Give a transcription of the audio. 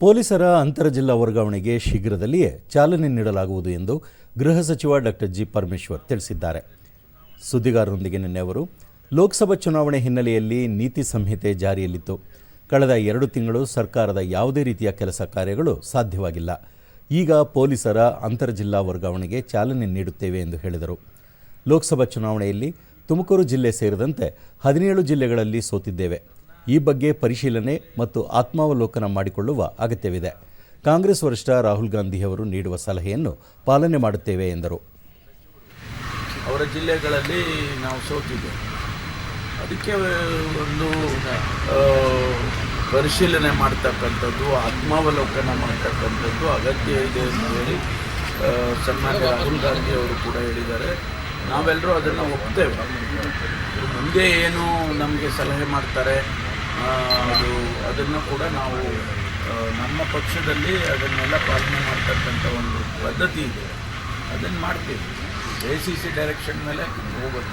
ಪೊಲೀಸರ ಅಂತರ ಜಿಲ್ಲಾ ವರ್ಗಾವಣೆಗೆ ಶೀಘ್ರದಲ್ಲಿಯೇ ಚಾಲನೆ ನೀಡಲಾಗುವುದು ಎಂದು ಗೃಹ ಸಚಿವ ಡಾಕ್ಟರ್ ಜಿ ಪರಮೇಶ್ವರ್ ತಿಳಿಸಿದ್ದಾರೆ. ಸುದ್ದಿಗಾರರೊಂದಿಗೆ ನಿನ್ನೆ ಅವರು, ಲೋಕಸಭಾ ಚುನಾವಣೆ ಹಿನ್ನೆಲೆಯಲ್ಲಿ ನೀತಿ ಸಂಹಿತೆ ಜಾರಿಯಲ್ಲಿತ್ತು. ಕಳೆದ ಎರಡು ತಿಂಗಳು ಸರ್ಕಾರದ ಯಾವುದೇ ರೀತಿಯ ಕೆಲಸ ಕಾರ್ಯಗಳು ಸಾಧ್ಯವಾಗಿಲ್ಲ. ಈಗ ಪೊಲೀಸರ ಅಂತರ ಜಿಲ್ಲಾ ವರ್ಗಾವಣೆಗೆ ಚಾಲನೆ ನೀಡುತ್ತೇವೆ ಎಂದು ಹೇಳಿದರು. ಲೋಕಸಭಾ ಚುನಾವಣೆಯಲ್ಲಿ ತುಮಕೂರು ಜಿಲ್ಲೆ ಸೇರಿದಂತೆ ಹದಿನೇಳು ಜಿಲ್ಲೆಗಳಲ್ಲಿ ಸೋತಿದ್ದೇವೆ. ಈ ಬಗ್ಗೆ ಪರಿಶೀಲನೆ ಮತ್ತು ಆತ್ಮಾವಲೋಕನ ಮಾಡಿಕೊಳ್ಳುವ ಅಗತ್ಯವಿದೆ. ಕಾಂಗ್ರೆಸ್ ವರಿಷ್ಠ ರಾಹುಲ್ ಗಾಂಧಿಯವರು ನೀಡುವ ಸಲಹೆಯನ್ನು ಪಾಲನೆ ಮಾಡುತ್ತೇವೆ ಎಂದರು. ಅವರ ಜಿಲ್ಲೆಗಳಲ್ಲಿ ನಾವು ಸೋತಿದ್ದೇವೆ. ಅದಕ್ಕೆ ಒಂದು ಪರಿಶೀಲನೆ ಮಾಡ್ತಕ್ಕಂಥದ್ದು, ಆತ್ಮಾವಲೋಕನ ಮಾಡ್ತಕ್ಕಂಥದ್ದು ಅಗತ್ಯ ಇದೆ ಅಂತ ಹೇಳಿ ಸನ್ಮಾನ್ಯ ರಾಹುಲ್ ಗಾಂಧಿ ಅವರು ಕೂಡ ಹೇಳಿದ್ದಾರೆ. ನಾವೆಲ್ಲರೂ ಅದನ್ನು ಒಪ್ತೇವೆ. ಮುಂದೆ ಏನು ನಮಗೆ ಸಲಹೆ ಮಾಡ್ತಾರೆ ಅದು, ಅದನ್ನು ಕೂಡ ನಾವು ನಮ್ಮ ಪಕ್ಷದಲ್ಲಿ ಅದನ್ನೆಲ್ಲ ಪಾಲನೆ ಮಾಡ್ತಕ್ಕಂಥ ಒಂದು ಪದ್ಧತಿ ಇದೆ. ಅದನ್ನು ಮಾಡ್ತೀವಿ. ಎ ಸಿ ಸಿ ಡೈರೆಕ್ಷನ್ ಮೇಲೆ ಹೋಗೋದು